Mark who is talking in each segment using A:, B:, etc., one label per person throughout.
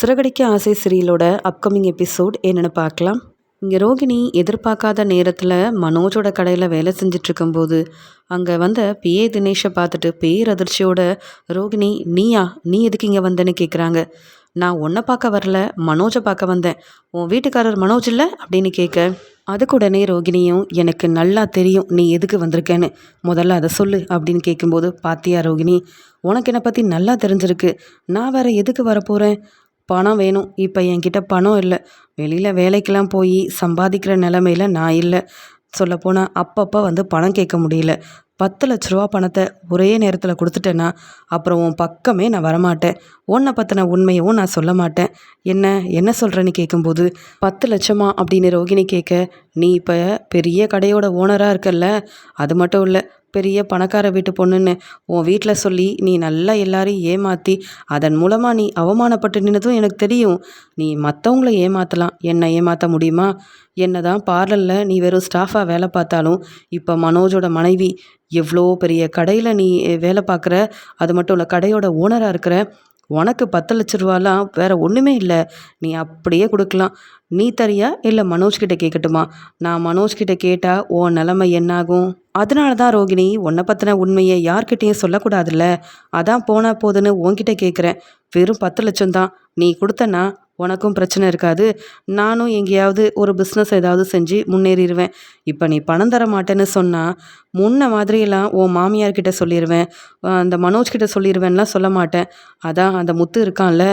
A: சிறகடிக்க ஆசை சீரியலோட upcoming episode என்னென்னு பார்க்கலாம். இங்கே ரோகிணி எதிர்பார்க்காத நேரத்தில் மனோஜோட கடையில் வேலை செஞ்சிட்ருக்கும்போது அங்கே வந்த பிஏ தினேஷை பார்த்துட்டு பேரதிர்ச்சியோட ரோகிணி நீயா? நீ எதுக்கு இங்கே வந்தேன்னு கேட்குறாங்க நான் உன்னை பார்க்க வரல மனோஜை பார்க்க வந்தேன். உன் வீட்டுக்காரர் மனோஜ் இல்லை? அப்படின்னு கேட்க அதுக்குடனே ரோகிணியும் எனக்கு நல்லா தெரியும் நீ எதுக்கு வந்திருக்கேன்னு. முதல்ல அதை சொல்லு அப்படின்னு கேட்கும்போது பாத்தியா ரோகிணி உனக்கு என்னை பற்றி நல்லா தெரிஞ்சிருக்கு. நான் வேற எதுக்கு வரப்போகிறேன் பணம் வேணும். இப்போ என்கிட்ட பணம் இல்லை. வெளியில் வேலைக்கெல்லாம் போய் சம்பாதிக்கிற நிலமையில நான் இல்லை. சொல்லப்போனால் அப்பப்போ வந்து பணம் கேட்க முடியல. பத்து லட்ச ரூபா பணத்தை ஒரே நேரத்தில் கொடுத்துட்டேன்னா அப்புறம் உன் பக்கமே நான் வரமாட்டேன். உன்னை பற்றின உண்மையும் நான் சொல்ல மாட்டேன். என்ன என்ன சொல்கிறேன்னு கேட்கும்போது பத்து லட்சமா அப்படின்னு ரோகிணி கேட்க நீ இப்போ பெரிய கடையோட ஓனராக இருக்கல்ல? அது மட்டும் இல்லை பெரிய பணக்கார வீட்டு பொண்ணுன்னு உன் வீட்டில் சொல்லி நீ நல்லா எல்லாரையும் ஏமாற்றி அதன் மூலமாக நீ அவமானப்பட்டு நின்னதும் எனக்கு தெரியும். நீ மற்றவங்கள ஏமாற்றலாம் என்னை ஏமாற்ற முடியுமா? என்ன தான் பார்லரில் நீ வெறும் ஸ்டாஃபாக வேலை பார்த்தாலும் இப்போ மனோஜோட மனைவி எவ்வளோ பெரிய கடையில் நீ வேலை பார்க்குற? அது மட்டும் இல்லை கடையோட ஓனராக இருக்கிற உனக்கு பத்து லட்ச ரூபாலாம் வேற ஒன்றுமே இல்லை. நீ அப்படியே கொடுக்கலாம். நீ தரியா இல்லை மனோஜ்கிட்ட கேட்கட்டுமா நான் மனோஜ்கிட்ட கேட்டால் ஓ நிலமை என்னாகும்? அதனால தான் ரோகிணி உன்னை பற்றின உண்மையை யார்கிட்டேயும் சொல்லக்கூடாதுல்ல. அதான் போனால் போதுன்னு உன்கிட்ட கேட்குறேன் வெறும் பத்து லட்சம் தான். நீ கொடுத்தனா உனக்கும் பிரச்சனை இருக்காது. நானும் எங்கேயாவது ஒரு பிஸ்னஸ் ஏதாவது செஞ்சு முன்னேறிடுவேன் இப்போ நீ பணம் தர மாட்டேன்னு சொன்னால் முன்ன மாதிரியெல்லாம் உன் மாமியார்கிட்ட சொல்லிடுவேன் அந்த மனோஜ் கிட்ட சொல்லிடுவேன்லாம் சொல்ல மாட்டேன். அதான் அந்த முத்து இருக்கான்ல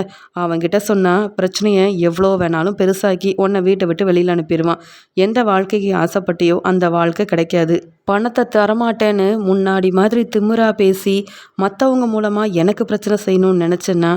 A: அவன்கிட்ட சொன்னால் பிரச்சனையை எவ்வளோ வேணாலும் பெருசாக்கி உன்னை வீட்டை விட்டு வெளியில் அனுப்பிடுவான் எந்த வாழ்க்கைக்கு ஆசைப்பட்டியோ அந்த வாழ்க்கை கிடைக்காது. பணத்தை தரமாட்டேன்னு முன்னாடி மாதிரி திமிரா பேசி மற்றவங்க மூலமாக எனக்கு பிரச்சனை செய்யணும்னு நினச்சேன்னா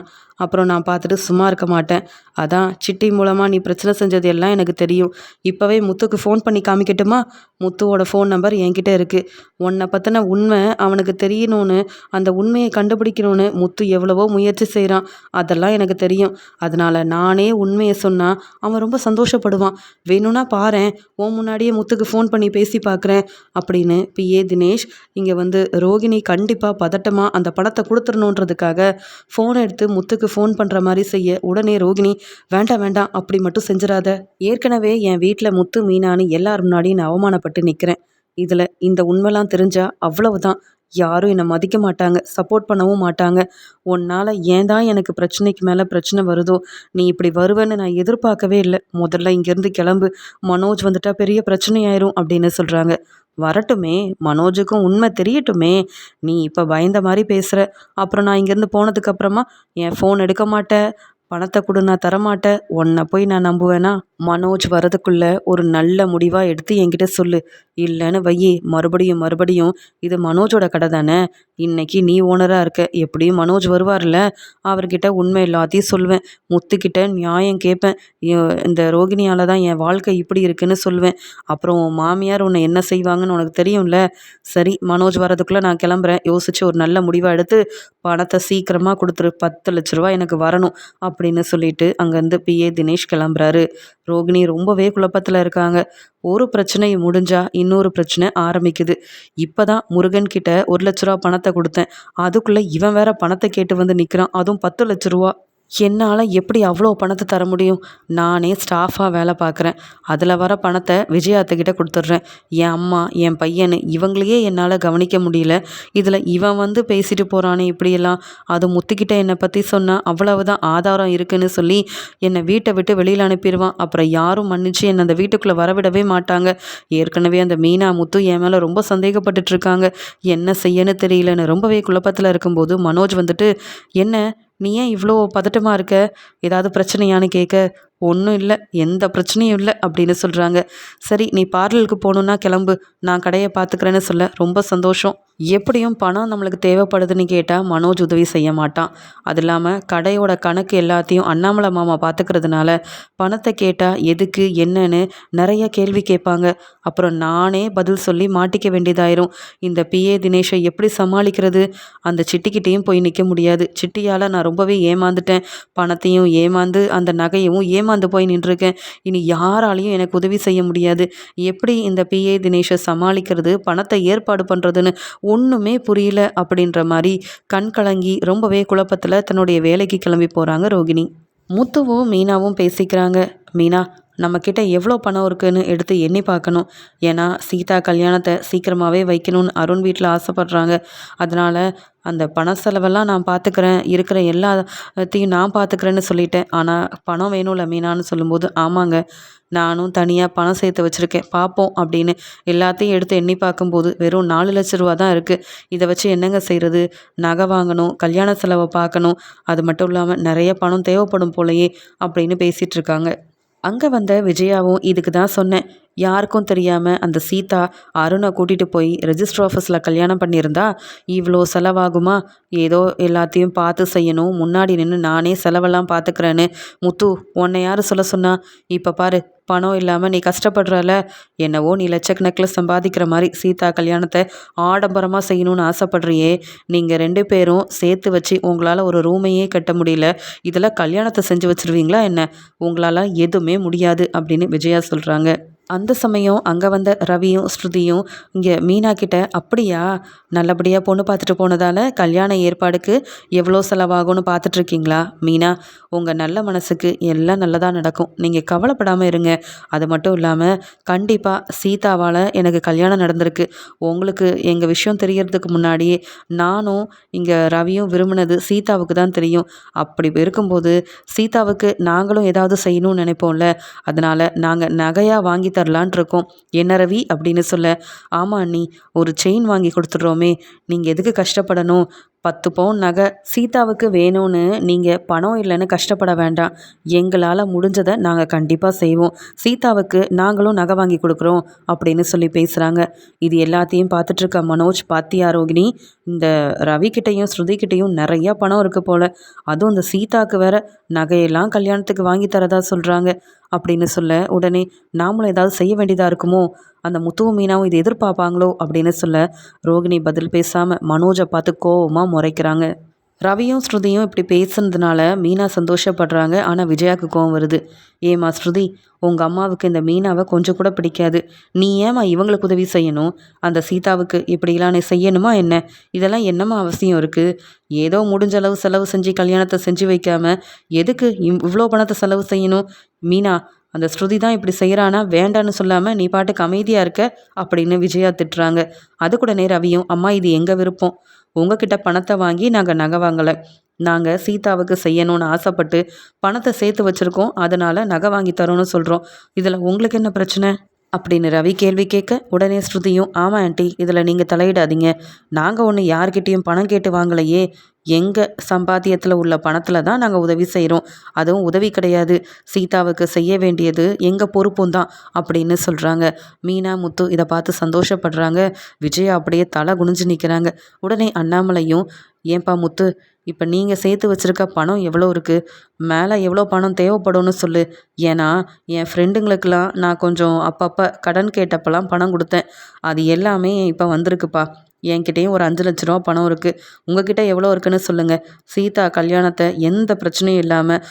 A: அப்புறம் நான் பார்த்துட்டு சும்மா இருக்க மாட்டேன். அதான் சிட்டி மூலமாக நீ பிரச்சனை செஞ்சது எல்லாம் எனக்கு தெரியும். இப்போவே முத்துக்கு ஃபோன் பண்ணி காமிக்கட்டுமா? முத்துவோட ஃபோன் நம்பர் என்கிட்ட இருக்குது உன்னை பற்றின உண்மை அவனுக்கு தெரியணும்னு அந்த உண்மையை கண்டுபிடிக்கணும்னு முத்து எவ்வளவோ முயற்சி செய்கிறான் அதெல்லாம் எனக்கு தெரியும். அதனால் நானே உண்மையை சொன்னால் அவன் ரொம்ப சந்தோஷப்படுவான். வேணும்னா பாரு உன் முன்னாடியே முத்துக்கு ஃபோன் பண்ணி பேசி பார்க்குறேன் அப்படின்னு பிஏ தினேஷ் இங்கே வந்து ரோகிணி கண்டிப்பாக பதட்டமாக அந்த படத்தை கொடுத்துடணுன்றதுக்காக ஃபோனை எடுத்து முத்துக்கு ஃபோன் பண்ணுற மாதிரி செய்ய உடனே ரோகிணி வேண்டாம் வேண்டாம் அப்படி மட்டும் செஞ்சிடாத ஏற்கனவே என் வீட்டில் முத்து மீனான்னு எல்லார் முன்னாடியும் நான் அவமானப்பட்டு நிற்கிறேன் இதில் இந்த உண்மைலாம் தெரிஞ்சால் அவ்வளவுதான். யாரும் என்னை மதிக்க மாட்டாங்க சப்போர்ட் பண்ணவும் மாட்டாங்க. உன்னால் ஏன் தான் எனக்கு பிரச்சனைக்கு மேலே பிரச்சனை வருதோ? நீ இப்படி வருவேன்னு நான் எதிர்பார்க்கவே இல்லை. முதல்ல இங்கேருந்து கிளம்பு. மனோஜ் வந்துட்டா பெரிய பிரச்சனையாயிரும் அப்படின்னு சொல்கிறாங்க வரட்டுமே மனோஜுக்கும் உண்மை தெரியட்டுமே. நீ இப்போ பயந்த மாதிரி பேசுகிற அப்புறம் நான் இங்கேருந்து போனதுக்கப்புறமா என் ஃபோன் எடுக்க மாட்டேன். பணத்தை கொடு நான் தரமாட்டேன். உன்னை போய் நான் நம்புவேனா? மனோஜ் வரதுக்குள்ள ஒரு நல்ல முடிவாக எடுத்து என்கிட்ட சொல்லு. இல்லைன்னு வையி மறுபடியும் மறுபடியும் இது மனோஜோட கடை தானே? இன்னைக்கு நீ ஓனராக இருக்க. எப்படியும் மனோஜ் வருவார்ல? அவர்கிட்ட உண்மை எல்லாத்தையும் சொல்வேன். முத்துக்கிட்ட நியாயம் கேட்பேன். இந்த ரோகிணியால் தான் என் வாழ்க்கை இப்படி இருக்குன்னு சொல்வேன். அப்புறம் உன் மாமியார் உன்னை என்ன செய்வாங்கன்னு உனக்கு தெரியும்ல? சரி மனோஜ் வரதுக்குள்ளே நான் கிளம்புறேன். யோசிச்சு ஒரு நல்ல முடிவாக எடுத்து பணத்தை சீக்கிரமாக கொடுத்துரு. பத்து லட்ச ரூபா எனக்கு வரணும். அப்படின்னு சொல்லிட்டு அங்கேருந்து பிஏ தினேஷ் கிளம்புறாரு. ரோகிணி ரொம்பவே குழப்பத்தில் இருக்காங்க. ஒரு பிரச்சனை முடிஞ்சா இன்னொரு பிரச்சனை ஆரம்பிக்குது. இப்போ தான் முருகன் கிட்ட ஒரு லட்ச ரூபா பணத்தை கொடுத்தேன். அதுக்குள்ளே இவன் வேற பணத்தை கேட்டு வந்து நிற்கிறான் அதுவும் பத்து லட்ச ரூபா. என்னால் எப்படி அவ்வளோ பணத்தை தர முடியும்? நானே ஸ்டாஃபாக வேலை பார்க்குறேன் அதில் வர பணத்தை விஜயாத்துக்கிட்ட கொடுத்துட்றேன். என் அம்மா என் பையனு இவங்களையே என்னால் கவனிக்க முடியல. இதில் இவன் வந்து பேசிட்டு போகிறானே இப்படியெல்லாம். அது முத்துக்கிட்ட என்னை பற்றி சொன்னால் அவ்வளவுதான் ஆதாரம் இருக்குன்னு சொல்லி என்னை வீட்டை விட்டு வெளியில் அனுப்பிடுவான். அப்புறம் யாரும் மன்னிச்சு என்னை அந்த வீட்டுக்குள்ளே வரவிடவே மாட்டாங்க. ஏற்கனவே அந்த மீனா முத்து என் மேலே ரொம்ப சந்தேகப்பட்டுட்டு இருக்காங்க. என்ன செய்யன்னு தெரியலன்னு ரொம்பவே குழப்பத்தில் இருக்கும்போது மனோஜ் வந்துட்டு என்ன? நீ ஏன் இவ்வளோ பதட்டமாக இருக்க? ஏதாவது பிரச்சனையான்னு கேட்க ஒன்றும் இல்லை எந்த பிரச்சனையும் இல்லை அப்படின்னு சொல்கிறாங்க சரி நீ பார்லருக்கு போகணுன்னா கிளம்பு நான் கடையை பார்த்துக்கிறேன்னு சொல்ல ரொம்ப சந்தோஷம். எப்படியும் பணம் நம்மளுக்கு தேவைப்படுதுன்னு கேட்டால் மனோஜ் உதவி செய்ய மாட்டான். அது இல்லாமல் கடையோட கணக்கு எல்லாத்தையும் அண்ணாமலை மாமா பார்த்துக்கிறதுனால பணத்தை கேட்டால் எதுக்கு என்னன்னு நிறைய கேள்வி கேட்பாங்க. அப்புறம் நானே பதில் சொல்லி மாட்டிக்க வேண்டியதாயிரும். இந்த பிஏ தினேஷை எப்படி சமாளிக்கிறது? அந்த சிட்டிக்கிட்டேயும் போய் நிற்க முடியாது. சிட்டியால் நான் ரொம்பவே ஏமாந்துட்டேன். பணத்தையும் ஏமாந்து அந்த நகையவும் ஏமாந்து போய் நின்றுருக்கேன். இனி யாராலையும் எனக்கு உதவி செய்ய முடியாது. எப்படி இந்த பிஏ தினேஷை சமாளிக்கிறது? பணத்தை ஏற்பாடு பண்ணுறதுன்னு ஒன்றுமே புரியல அப்படின்ற மாதிரி கண் கலங்கி ரொம்பவே குழப்பத்தில் தன்னுடைய வேலைக்கு கிளம்பி போகிறாங்க ரோகிணி. முத்துவும் மீனாவும் பேசிக்கிறாங்க. மீனா நம்மக்கிட்ட எவ்வளோ பணம் இருக்குன்னு எடுத்து எண்ணி பார்க்கணும். ஏன்னா சீதா கல்யாணத்தை சீக்கிரமாகவே வைக்கணும்னு அருண் வீட்டில் ஆசைப்பட்றாங்க. அதனால் அந்த பண செலவெல்லாம் நான் பார்த்துக்கிறேன் இருக்கிற எல்லாத்தையும் நான் பார்த்துக்கிறேன்னு சொல்லிட்டேன். ஆனால் பணம் வேணும்ல மீனான்னு சொல்லும்போது ஆமாங்க நானும் தனியாக பணம் சேர்த்து வச்சுருக்கேன். பார்ப்போம் அப்படின்னு எல்லாத்தையும் எடுத்து எண்ணி பார்க்கும்போது வெறும் நாலு லட்ச ரூபா தான் இருக்குது இதை வச்சு என்னங்க செய்கிறது நகை வாங்கணும் கல்யாண செலவை பார்க்கணும். அது மட்டும் இல்லாமல் நிறைய பணம் தேவைப்படும் போலயே அப்படின்னு பேசிகிட்ருக்காங்க அங்கே வந்த விஜயாவும் இதுக்கு தான் சொன்னேன். யாருக்கும் தெரியாமல் அந்த சீதா அருணை கூட்டிகிட்டு போய் ரெஜிஸ்டர் ஆஃபீஸில் கல்யாணம் பண்ணியிருந்தா இவ்வளோ செலவாகுமா? ஏதோ எல்லாத்தையும் பார்த்து செய்யணும். முன்னாடி நின்று நானே செலவெல்லாம் பார்த்துக்கிறேன்னு. முத்து உன்னை யார் சொல்ல சொன்னா? இப்போ பாரு பணம் இல்லாமல் நீ கஷ்டப்படுறல. என்னவோ நீ லட்சக்கணக்கில் சம்பாதிக்கிற மாதிரி சீதா கல்யாணத்தை ஆடம்பரமாக செய்யணும்னு ஆசைப்படுறியே. நீங்கள் ரெண்டு பேரும் சேர்த்து வச்சு உங்களால் ஒரு ரூமையே கட்ட முடியல. இதில் கல்யாணத்தை செஞ்சு வச்சுருவீங்களா என்ன? உங்களால் எதுவுமே முடியாது அப்படின்னு விஜயா சொல்கிறாங்க அந்த சமயம் அங்கே வந்த ரவியும் ஸ்ருதியும் இங்கே மீனா கிட்ட அப்படியா? நல்லபடியாக பொண்ணு பார்த்துட்டு போனதால் கல்யாண ஏற்பாடுக்கு எவ்வளோ செலவாகும்னு பார்த்துட்ருக்கீங்களா? மீனா உங்கள் நல்ல மனசுக்கு எல்லாம் நல்லதாக நடக்கும். நீங்கள் கவலைப்படாமல் இருங்க. அது மட்டும் இல்லாமல் கண்டிப்பாக சீதாவால் எனக்கு கல்யாணம் நடந்திருக்கு. உங்களுக்கு எங்கள் விஷயம் தெரியறதுக்கு முன்னாடியே நானும் இங்கே ரவியும் விரும்பினது சீதாவுக்கு தான் தெரியும். அப்படி இருக்கும்போது சீதாவுக்கு நாங்களும் ஏதாவது செய்யணும்னு நினைப்போம்ல. அதனால் நாங்கள் நகையாக வாங்கி தரலான் இருக்கோம் என்ன ரவி? அப்படின்னு சொல்ல ஆமாம் அண்ணி ஒரு செயின் வாங்கி கொடுத்துட்றோமே. நீங்கள் எதுக்கு கஷ்டப்படணும்? பத்து பவுன் நகை. சீதாவுக்கு வேணும்னு நீங்கள் பணம் இல்லைன்னு கஷ்டப்பட வேண்டாம். எங்களால் முடிஞ்சதை நாங்கள் கண்டிப்பாக செய்வோம். சீதாவுக்கு நாங்களும் நகை வாங்கி கொடுக்குறோம் அப்படின்னு சொல்லி பேசுகிறாங்க இது எல்லாத்தையும் பார்த்துட்ருக்க மனோஜ் பாத்தியா ரோகிணி இந்த ரவிக்கிட்டையும் ஸ்ருதிக்கிட்டையும் நிறையா பணம் இருக்குது போல். அதுவும் இந்த சீதாவுக்கு வேற நகையெல்லாம் கல்யாணத்துக்கு வாங்கி தரதா சொல்கிறாங்க அப்படின்னு சொல்ல உடனே நாமளும் ஏதாவது செய்ய வேண்டியதாக இருக்குமோ? அந்த முத்துவும் மீனாவும் இதை எதிர்பார்ப்பாங்களோ அப்படின்னு சொல்ல ரோகிணி பதில் பேசாமல் மனோஜை பார்த்து கோவமாக முறைக்கிறாங்க. ரவியும் ஸ்ருதியும் இப்படி பேசுனதுனால மீனா சந்தோஷப்படுறாங்க. ஆனால் விஜயாவுக்கு கோவம் வருது. ஏமா ஸ்ருதி உங்கள் அம்மாவுக்கு இந்த மீனாவை கொஞ்சம் கூட பிடிக்காது. நீ ஏமா இவங்களுக்கு உதவி செய்யணும்? அந்த சீதாவுக்கு இப்படிலாம் நீ செய்யணுமா என்ன? இதெல்லாம் என்னம்மா அவசியம் இருக்குது ஏதோ முடிஞ்ச அளவு செலவு செஞ்சு கல்யாணத்தை செஞ்சு வைக்காம எதுக்கு இவ்வளோ பணத்தை செலவு செய்யணும்? மீனா அந்த ஸ்ருதி தான் இப்படி செய்கிறானா வேண்டான்னு சொல்லாமல் நீ பாட்டுக்கு அமைதியாக இருக்க அப்படின்னு விஜயா திட்டுறாங்க. அது கூட ரவியும் அம்மா இது எங்கள் விருப்பம்? உங்ககிட்ட பணத்தை வாங்கி நாங்கள் நகை வாங்கலை. நாங்கள் சீதாவுக்கு செய்யணும்னு ஆசைப்பட்டு பணத்தை சேர்த்து வச்சுருக்கோம். அதனால் நகை வாங்கி தரோன்னு சொல்கிறோம் இதில் உங்களுக்கு என்ன பிரச்சனை? அப்படின்னு ரவி கேள்வி கேட்க உடனே ஸ்ருதியும் ஆமாம் ஆண்டி இதில் நீங்கள் தலையிடாதீங்க. நாங்கள் ஒன்று யார்கிட்டேயும் பணம் கேட்டு வாங்கலையே. எங்கள் சம்பாத்தியத்தில் உள்ள பணத்தில் தான் நாங்கள் உதவி செய்கிறோம் அதுவும் உதவி கிடையாது. சீதாவுக்கு செய்ய வேண்டியது எங்கள் பொறுப்பும் தான் அப்படின்னு சொல்கிறாங்க மீனா முத்து இதை பார்த்து சந்தோஷப்படுறாங்க. விஜயா அப்படியே தலை குனிஞ்சு நிற்கிறாங்க உடனே அண்ணாமலையும் ஏன்பா முத்து இப்போ நீங்கள் சேர்த்து வச்சுருக்க பணம் எவ்வளோ இருக்குது மேலே எவ்வளோ பணம் தேவைப்படும்னு சொல்லு. ஏன்னா என் ஃப்ரெண்டுங்களுக்கெல்லாம் நான் கொஞ்சம் அப்பப்போ கடன் கேட்டப்பெல்லாம் பணம் கொடுத்தேன். அது எல்லாமே இப்போ வந்திருக்குப்பா. என்கிட்டயும் ஒரு அஞ்சு லட்ச ரூபா பணம் இருக்குது உங்ககிட்ட எவ்வளோ இருக்குன்னு சொல்லுங்கள் சீதா கல்யாணத்தை எந்த பிரச்சனையும் இல்லாமல்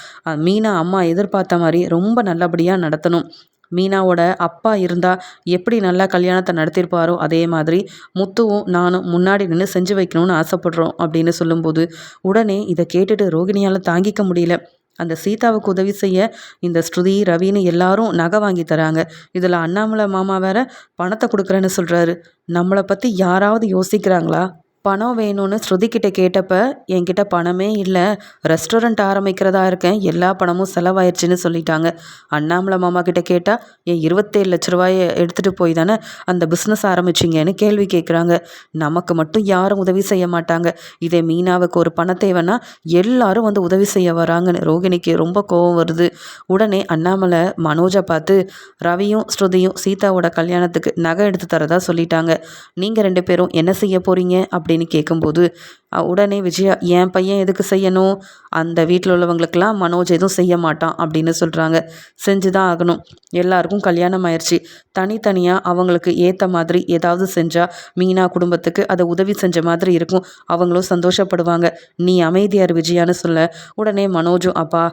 A: மீனா அம்மா எதிர்பார்த்த மாதிரி ரொம்ப நல்லபடியாக நடத்தணும். மீனாவோட அப்பா இருந்தால் எப்படி நல்லா கல்யாணத்தை நடத்தியிருப்பாரோ அதே மாதிரி முத்துவும் நானும் முன்னாடி நின்று செஞ்சு வைக்கணும்னு ஆசைப்படுறோம் அப்படின்னு சொல்லும்போது உடனே இதை கேட்டுட்டு ரோகிணியால் தாங்கிக்க முடியல. அந்த சீதாவுக்கு உதவி செய்ய இந்த ஸ்ருதி ரவின்னு எல்லாரும் நகை வாங்கி தராங்க. இதில் அண்ணாமலை மாமா வேற பணத்தை கொடுக்குறேன்னு சொல்கிறாரு நம்மளை பற்றி யாராவது யோசிக்கிறாங்களா? பணம் வேணும்னு ஸ்ருதிக்கிட்ட கேட்டப்ப என்கிட்ட பணமே இல்லை. ரெஸ்டாரண்ட் ஆரம்பிக்கிறதா இருக்கேன். எல்லா பணமும் செலவாயிடுச்சுன்னு சொல்லிட்டாங்க. அண்ணாமலை மாமா கிட்ட கேட்டால் என் இருபத்தேழு லட்ச ரூபாயை எடுத்துகிட்டு போய் தானே அந்த பிஸ்னஸ் ஆரம்பிச்சிங்கன்னு கேள்வி கேட்குறாங்க நமக்கு மட்டும் யாரும் உதவி செய்ய மாட்டாங்க. இதே மீனாவுக்கு ஒரு பணம் தேவைன்னா எல்லாரும் வந்து உதவி செய்ய வராங்கன்னு ரோகிணிக்கு ரொம்ப கோவம் வருது. உடனே அண்ணாமலை மனோஜை பார்த்து ரவியும் ஸ்ருதியும் சீதாவோட கல்யாணத்துக்கு நகை எடுத்து தரதா சொல்லிட்டாங்க. நீங்கள் ரெண்டு பேரும் என்ன செய்ய போகிறீங்க அப்படி அப்படின்னு கேட்கும்போது உடனே விஜயா என் பையன் எதுக்கு செய்யணும்? அந்த வீட்டில் உள்ளவங்களுக்கெல்லாம் மனோஜ் எதுவும் செய்ய மாட்டான் அப்படின்னு சொல்கிறாங்க செஞ்சு தான் ஆகணும். எல்லாருக்கும் கல்யாணம் ஆயிடுச்சு தனித்தனியாக அவங்களுக்கு ஏற்ற மாதிரி ஏதாவது செஞ்சால் மீனா குடும்பத்துக்கு அதை உதவி செஞ்ச மாதிரி இருக்கும். அவங்களும் சந்தோஷப்படுவாங்க. நீ அமைதியார் விஜயான்னு சொல்ல. உடனே மனோஜும் அப்பா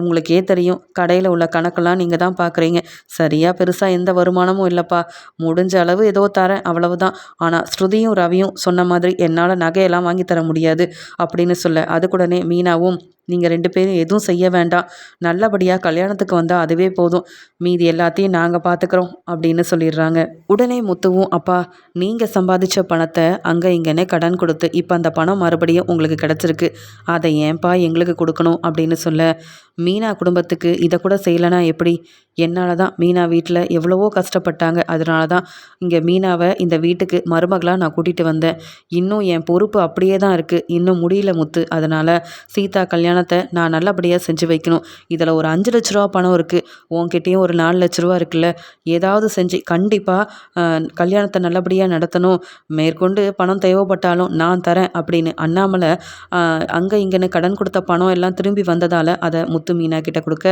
A: உங்களுக்கே தெரியும். கடையில் உள்ள கணக்கெல்லாம் நீங்கள் தான் பார்க்குறீங்க சரியாக பெருசாக எந்த வருமானமும் இல்லைப்பா. முடிஞ்ச அளவு ஏதோ தரேன். அவ்வளவுதான். ஆனால் ஸ்ருதியும் ரவியும் சொன்ன மாதிரி என்னால் நகையெல்லாம் வாங்கி தர முடியாது அப்படின்னு சொல்ல. அதுக்குடனே மீனாவும் நீங்கள் ரெண்டு பேரும் எதுவும் செய்ய வேண்டாம். நல்லபடியாக கல்யாணத்துக்கு வந்தால் அதுவே போதும். மீதி எல்லாத்தையும் நாங்கள் பார்த்துக்குறோம் அப்படின்னு சொல்லிடுறாங்க. உடனே முத்துவும் அப்பா நீங்கள் சம்பாதிச்ச பணத்தை அங்கே இங்கேனே கடன் கொடுத்து இப்போ அந்த பணம் மறுபடியும் உங்களுக்கு கிடச்சிருக்கு. அதை ஏன்பா எங்களுக்கு கொடுக்கணும்? அப்படின்னு சொல்ல மீனா குடும்பத்துக்கு இதை கூட செய்யலைனா எப்படி? என்னால் தான் மீனா வீட்டில் எவ்வளவோ கஷ்டப்பட்டாங்க. அதனால தான் இங்கே மீனாவை இந்த வீட்டுக்கு மருமகளாக நான் கூட்டிகிட்டு வந்தேன். இன்னும் என் பொறுப்பு அப்படியே தான் இருக்குது இன்னும் முடியல முத்து. அதனால் சீதா கல்யாணம் கல்யாணத்தை நான் நல்லபடியாக செஞ்சு வைக்கணும். இதில் ஒரு அஞ்சு லட்ச ரூபா பணம் இருக்குது உன்கிட்டயும் ஒரு நாலு லட்ச ரூபா இருக்குல்ல. ஏதாவது செஞ்சு கண்டிப்பாக கல்யாணத்தை நல்லபடியாக நடத்தணும். மேற்கொண்டு பணம் தேவைப்பட்டாலும் நான் தரேன் அப்படின்னு அண்ணாமலை அங்கே இங்கேன்னு கடன் கொடுத்த பணம் எல்லாம் திரும்பி வந்ததால் அதை முத்து மீனா கிட்ட கொடுக்க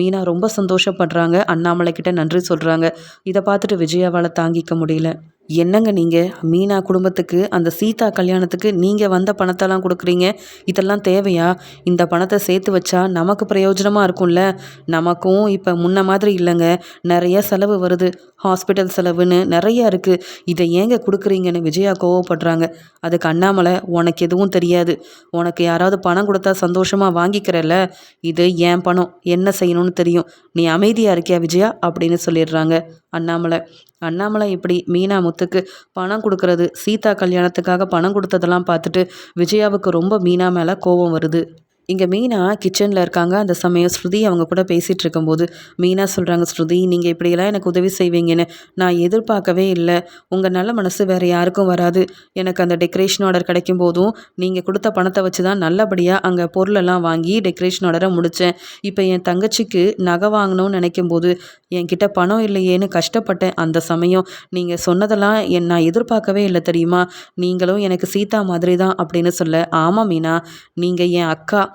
A: மீனா ரொம்ப சந்தோஷப்படுறாங்க. அண்ணாமலை கிட்ட நன்றி சொல்கிறாங்க இதை பார்த்துட்டு விஜயாவால் தாங்கிக்க முடியல. என்னங்க நீங்கள் மீனா குடும்பத்துக்கு அந்த சீதா கல்யாணத்துக்கு நீங்கள் வந்த பணத்தெல்லாம் கொடுக்குறீங்க. இதெல்லாம் தேவையா? இந்த பணத்தை சேர்த்து வச்சா நமக்கு பிரயோஜனமாக இருக்கும்ல? நமக்கும் இப்போ முன்ன மாதிரி இல்லைங்க. நிறைய செலவு வருது. ஹாஸ்பிட்டல் செலவுன்னு நிறையா இருக்குது இதை ஏங்க கொடுக்குறீங்கன்னு விஜயா கோவப்படுறாங்க. அதுக்கு அண்ணாமலை உனக்கு எதுவும் தெரியாது. உனக்கு யாராவது பணம் கொடுத்தா சந்தோஷமாக வாங்கிக்கிறல்ல? இது ஏன் பணம். என்ன செய்யணும்னு தெரியும். நீ அமைதியாக இருக்கியா விஜயா? அப்படின்னு சொல்லிடுறாங்க அண்ணாமலை. அண்ணாமலை இப்படி மீனா முத்துக்கு பணம் கொடுக்கறது சீதா கல்யாணத்துக்காக பணம் கொடுத்ததெல்லாம் பார்த்துட்டு விஜயாவுக்கு ரொம்ப மீனா மேலே கோபம் வருது. இங்கே மீனா கிச்சனில் இருக்காங்க. அந்த சமயம் ஸ்ருதி அவங்க கூட பேசிகிட்டு இருக்கும்போது மீனா சொல்கிறாங்க ஸ்ருதி நீங்கள் இப்படியெல்லாம் எனக்கு உதவி செய்வீங்கன்னு நான் எதிர்பார்க்கவே இல்லை. உங்கள் நல்ல மனசு வேறு யாருக்கும் வராது. எனக்கு அந்த டெக்கரேஷன் ஆர்டர் கிடைக்கும் போதும் நீங்கள் கொடுத்த பணத்தை வச்சு தான் நல்லபடியாக அங்கே பொருளெல்லாம் வாங்கி டெக்கரேஷன் ஆர்டரை முடித்தேன் இப்போ என் தங்கச்சிக்கு நகை வாங்கணும்னு நினைக்கும் போது என்கிட்ட பணம் இல்லையேன்னு கஷ்டப்பட்டேன். அந்த சமயம் நீங்கள் சொன்னதெல்லாம் என் நான் எதிர்பார்க்கவே இல்லை தெரியுமா? நீங்களும் எனக்கு சீதா மாதிரி தான் அப்படின்னு சொல்ல ஆமாம் மீனா நீங்கள் என் அக்கா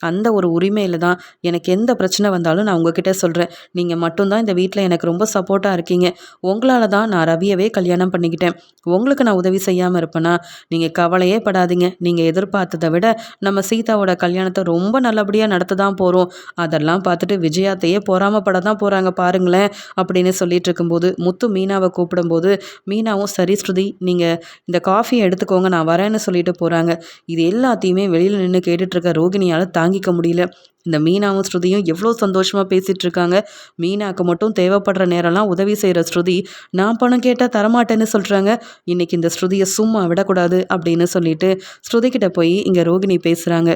A: அந்த ஒரு உரிமையில் தான் எனக்கு எந்த பிரச்சனை வந்தாலும் நான் உங்ககிட்ட சொல்கிறேன் நீங்கள் மட்டும்தான் இந்த வீட்டில் எனக்கு ரொம்ப சப்போர்ட்டாக இருக்கீங்க. உங்களால் தான் நான் ரவியவே கல்யாணம் பண்ணிக்கிட்டேன். உங்களுக்கு நான் உதவி செய்யாமல் இருப்பேனா? நீங்கள் கவலையே படாதீங்க. நீங்கள் எதிர்பார்த்ததை விட நம்ம சீதாவோட கல்யாணத்தை ரொம்ப நல்லபடியாக நடத்த தான் போகிறோம் அதெல்லாம் பார்த்துட்டு விஜயாத்தையே பொறாமப்பட தான் போகிறாங்க பாருங்களேன் அப்படின்னு சொல்லிட்டு இருக்கும்போது முத்து மீனாவை கூப்பிடும்போது மீனாவும் சரி ஸ்ருதி நீங்கள் இந்த காஃபியை எடுத்துக்கோங்க நான் வரேன்னு சொல்லிட்டு போகிறாங்க இது எல்லாத்தையுமே வெளியில் நின்று கேட்டுட்ருக்க ரோகிணியால் தாங்கிக்க முடியல. இந்த மீனாவும் ஸ்ருதியும் எவ்வளோ சந்தோஷமாக பேசிகிட்டு இருக்காங்க. மீனாக்கு மட்டும் தேவைப்படுற நேரம்லாம் உதவி செய்கிற ஸ்ருதி நான் பணம் கேட்டால் தரமாட்டேன்னு சொல்கிறாங்க இன்றைக்கி இந்த ஸ்ருதியை சும்மா விடக்கூடாது அப்படின்னு சொல்லிட்டு ஸ்ருதிக்கிட்ட போய் இங்கே ரோகிணி பேசுகிறாங்க